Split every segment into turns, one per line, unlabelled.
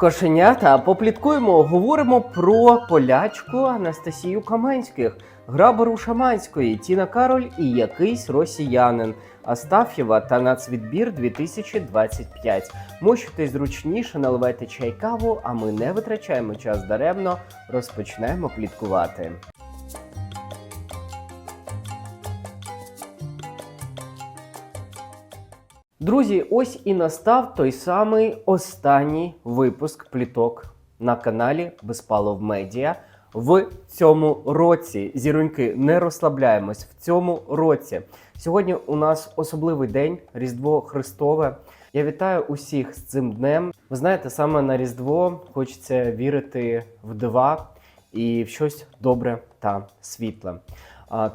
Кошенята, попліткуємо, говоримо про полячку Анастасію Каменських, грабору Шаманської, Тіна Кароль і якийсь росіянин. Астаф'єва та нацвідбір 2025. Мощуйтесь зручніше, наливайте чай каву, а ми не витрачаємо час даремно, розпочнемо пліткувати. Друзі, ось і настав той самий останній випуск пліток на каналі Безпалов Медіа. В цьому році зіроньки не розслабляємось. В цьому році сьогодні у нас особливий день Різдво Христове. Я вітаю усіх з цим днем. Ви знаєте, саме на Різдво хочеться вірити в дива і в щось добре та світле.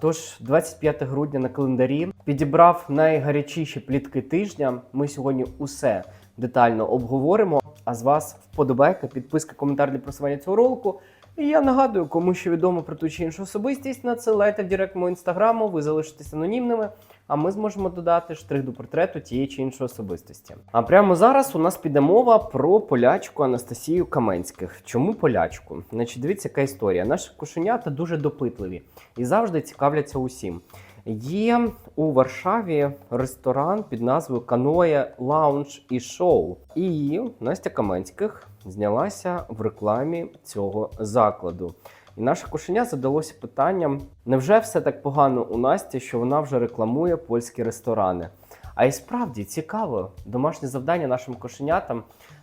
Тож, 25 грудня на календарі підібрав найгарячіші плітки тижня. Ми сьогодні усе детально обговоримо. А з вас вподобайка, підписка, коментар для просування цього ролику. І я нагадую, кому що відомо про ту чи іншу особистість, надсилайте в директ мого інстаграму, ви залишитесь анонімними, а ми зможемо додати штрих до портрету тієї чи іншої особистості. А прямо зараз у нас піде мова про полячку Анастасію Каменських. Чому полячку? Значить, дивіться, яка історія. Наші кошенята дуже допитливі і завжди цікавляться усім. Є у Варшаві ресторан під назвою Каноє Лаунж і Шоу. І Настя Каменських знялася в рекламі цього закладу. І наше кошеня задалося питанням: невже все так погано у Насті, що вона вже рекламує польські ресторани? А і справді цікаво, домашнє завдання нашим кошенятам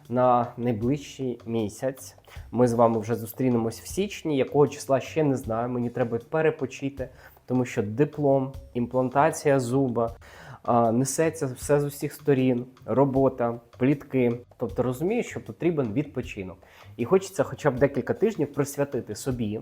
на найближчий місяць. Ми з вами вже зустрінемось в січні, якого числа ще не знаю. Мені треба перепочити, тому що диплом, імплантація зуба. Несеться все з усіх сторін, робота, плітки. Тобто розумію, що потрібен відпочинок. І хочеться хоча б декілька тижнів присвятити собі,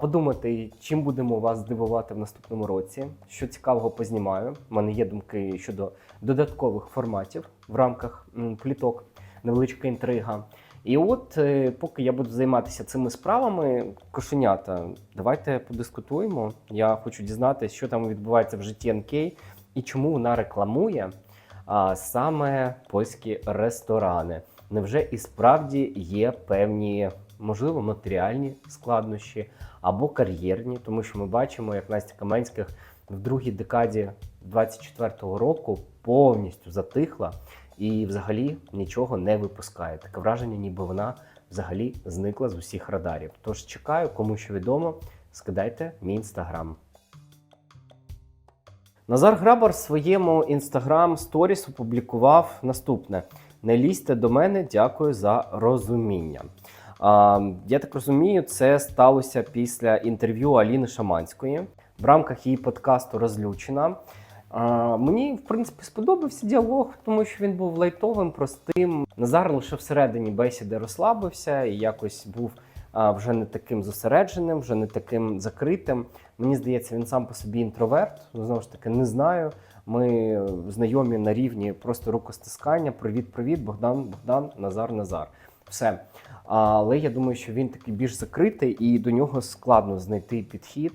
подумати, чим будемо вас здивувати в наступному році, що цікавого познімаю. У мене є думки щодо додаткових форматів в рамках пліток, невеличка інтрига. І от, е, поки я буду займатися цими справами, кошенята, давайте подискутуємо. Я хочу дізнатися, що там відбувається в житті НК і чому вона рекламує а, саме польські ресторани. Невже і справді є певні, можливо, матеріальні складнощі або кар'єрні, тому що ми бачимо, як Настя Каменських в другій декаді 24-го року повністю затихла і взагалі нічого не випускає. Таке враження, ніби вона взагалі зникла з усіх радарів. Тож чекаю, кому що відомо, скидайте мій інстаграм. Назар Грабар в своєму інстаграм сторіс опублікував наступне: Не лізьте до мене, дякую за розуміння. А, я так розумію, це сталося після інтерв'ю Аліни Шаманської в рамках її подкасту Розлючена. Мені, в принципі, сподобався діалог, тому що він був лайтовим, простим. Назар лише всередині бесіди розслабився і якось був вже не таким зосередженим, вже не таким закритим. Мені здається, він сам по собі інтроверт. Ну, Знову ж таки, не знаю. Ми знайомі на рівні просто рукостискання. Привіт, привіт, Богдан, Богдан, Назар, Назар. Все. Але я думаю, що він такий більш закритий, і до нього складно знайти підхід,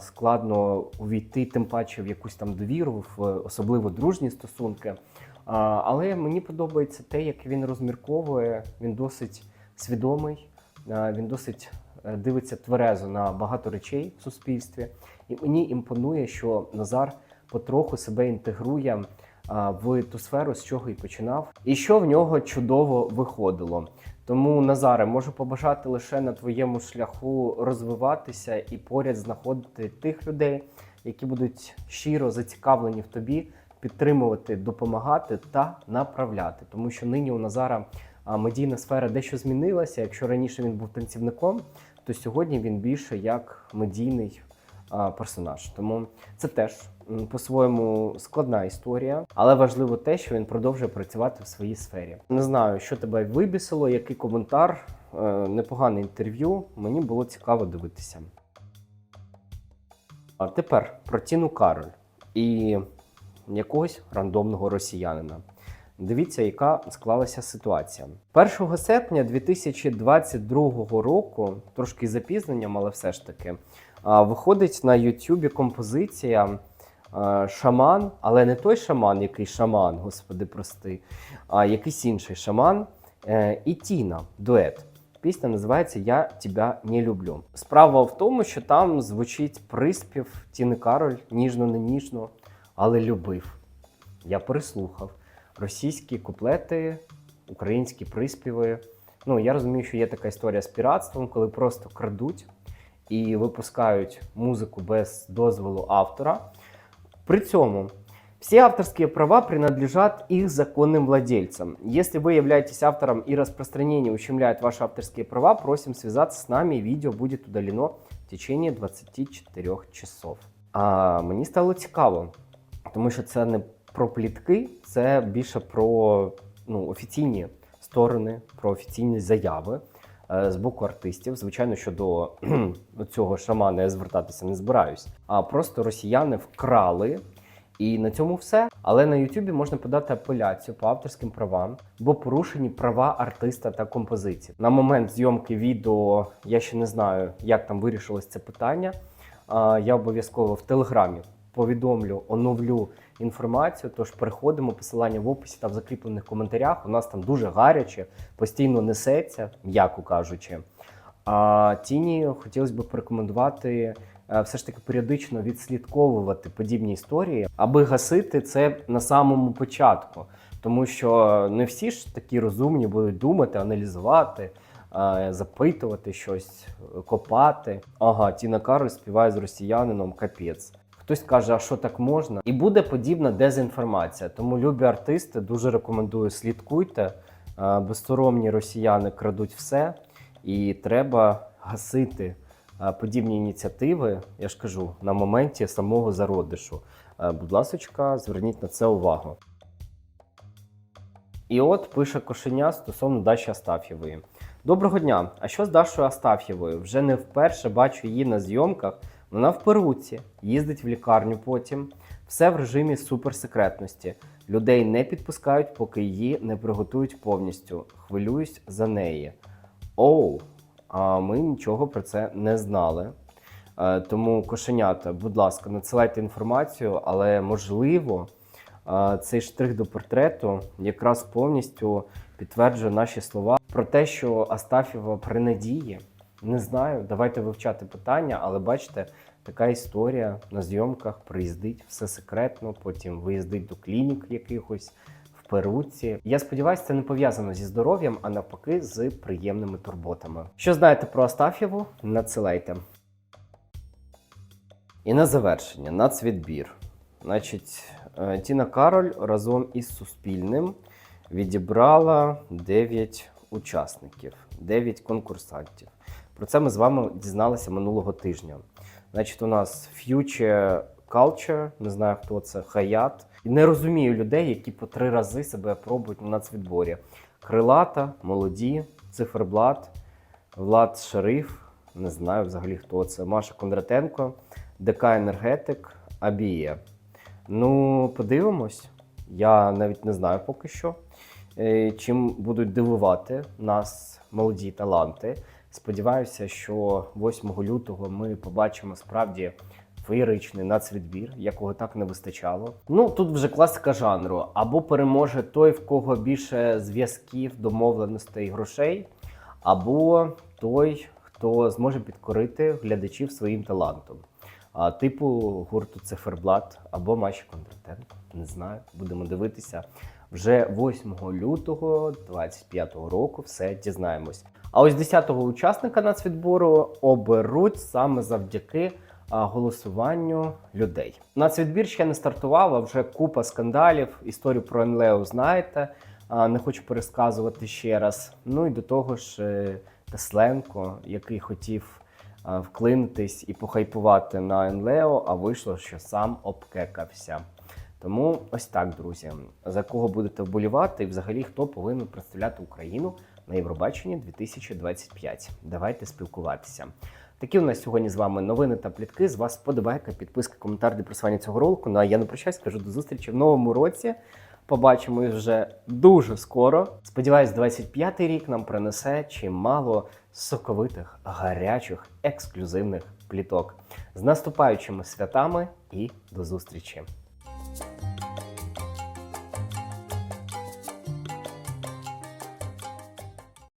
складно увійти, тим паче в якусь там довіру, в особливо дружні стосунки. Але мені подобається те, як він розмірковує. Він досить свідомий, він досить е, дивиться тверезо на багато речей в суспільстві. І мені імпонує, що Назар потроху себе інтегрує в ту сферу, з чого і починав, і що в нього чудово виходило. Тому, Назаре, можу побажати лише на твоєму шляху розвиватися і поряд знаходити тих людей, які будуть щиро зацікавлені в тобі, підтримувати, допомагати та направляти. Тому що нині у Назара медійна сфера дещо змінилася. Якщо раніше він був танцівником, то сьогодні він більше як медійний персонаж. Тому це теж по-своєму складна історія, але важливо те, що він продовжує працювати в своїй сфері. Не знаю, що тебе вибісило, який коментар. Е, Непогане інтерв'ю. Мені було цікаво дивитися. А тепер про Тіну Кароль і якогось рандомного росіянина. Дивіться, яка склалася ситуація. 1 серпня 2022 року, трошки запізненням, але все ж таки, виходить на Ютубі композиція Шаман, але не той шаман, який шаман, господи, прости, а якийсь інший шаман. е, і Тіна дует. Пісня називається Я тебе не люблю. Справа в тому, що там звучить приспів Тіни Кароль ніжно не ніжно, але любив. Я переслухав російські куплети, українські приспіви. Ну, я розумію, що є така історія з піратством, коли просто крадуть і випускають музику без дозволу автора. При цьому все авторские права принадлежат их законным владельцам. Если вы являетесь автором и распространение ущемляет ваши авторские права, просим связаться с нами, и видео будет удалено в течение 24 часов. А мені стало цікаво, тому що це не про плітки, це більше про ну, офіційні сторони, про офіційні заяви з боку артистів. Звичайно, що до цього шамана я звертатися не збираюсь. А просто росіяни вкрали. І на цьому все. Але на Ютубі можна подати апеляцію по авторським правам, бо порушені права артиста та композиції. На момент зйомки відео я ще не знаю, як там вирішилось це питання. Я обов'язково в телеграмі повідомлю, оновлю інформацію. Тож переходимо посилання в описі та в закріплених коментарях. У нас там дуже гаряче, постійно несеться, м'яко кажучи. А Тіні хотілося б порекомендувати е, все ж таки періодично відслідковувати подібні історії, аби гасити це на самому початку. Тому що не всі ж такі розумні будуть думати, аналізувати, е, запитувати щось, е, копати. Ага, Тіна Кароль співає з росіянином капець. Хтось каже, а що так можна? І буде подібна дезінформація. Тому любі артисти дуже рекомендую слідкуйте. Е, Безсоромні росіяни крадуть все, і треба гасити е, подібні ініціативи. Я ж кажу, на моменті самого зародишу. Е, Будь ласочка, зверніть на це увагу. І от пише кошеня стосовно Даші Астаф'євої. Доброго дня! А що з Дашою Астаф'євою? Вже не вперше бачу її на зйомках. Вона в перуці, їздить в лікарню потім. Все в режимі суперсекретності. Людей не підпускають, поки її не приготують повністю. Хвилююсь за неї. Оу, а ми нічого про це не знали. Е, Тому кошенята, будь ласка, надсилайте інформацію, але можливо, е, цей штрих до портрету якраз повністю підтверджує наші слова про те, що Астафєва при надії. Не знаю, давайте вивчати питання, але бачите, така історія на зйомках приїздить все секретно, потім виїздить до клінік якихось в перуці. Я сподіваюся, це не пов'язано зі здоров'ям, а навпаки, з приємними турботами. Що знаєте про Астаф'єву? Надсилайте. І на завершення, нацвідбір. Значить, е, Тіна Кароль разом із Суспільним відібрала 9 учасників, 9 конкурсантів. Про це ми з вами дізналися минулого тижня. Значить, у нас Future Culture, не знаю хто це, Хаят. І не розумію людей, які по три рази себе пробують на нацвідборі. Крилата, молоді, циферблат, Влад Шериф, не знаю взагалі хто це. Маша Кондратенко, ДК Енергетик, Абіє. Ну, подивимось. Я навіть не знаю поки що, е, чим будуть дивувати нас молоді таланти. Сподіваюся, що 8 лютого ми побачимо справді феєричний нацвідбір, якого так не вистачало. Ну тут вже класика жанру. Або переможе той, в кого більше зв'язків, домовленостей, грошей, або той, хто зможе підкорити глядачів своїм талантом. А, типу гурту Циферблат або Маші Кондратенко. Не знаю, будемо дивитися. Вже 8 лютого 25-го року все дізнаємось. А ось 10-го учасника нацвідбору оберуть саме завдяки голосуванню людей. Нацвідбір ще не стартував, а вже купа скандалів. Історію про НЛЕО знаєте. Не хочу пересказувати ще раз. Ну і до того ж, е, Тесленко, який хотів вклинитись і похайпувати на НЛЕО, а вийшло, що сам обкекався. Тому ось так, друзі. За кого будете вболівати, і взагалі хто повинен представляти Україну на Євробаченні 2025. Давайте спілкуватися. Такі у нас сьогодні з вами новини та плітки. З вас подобайка, підписка, коментар для просування цього ролику. Ну а я не прощаюсь, кажу до зустрічі в новому році. Побачимось вже дуже скоро. Сподіваюсь, 25-й рік нам принесе чимало соковитих, гарячих, ексклюзивних пліток. З наступаючими святами і до зустрічі!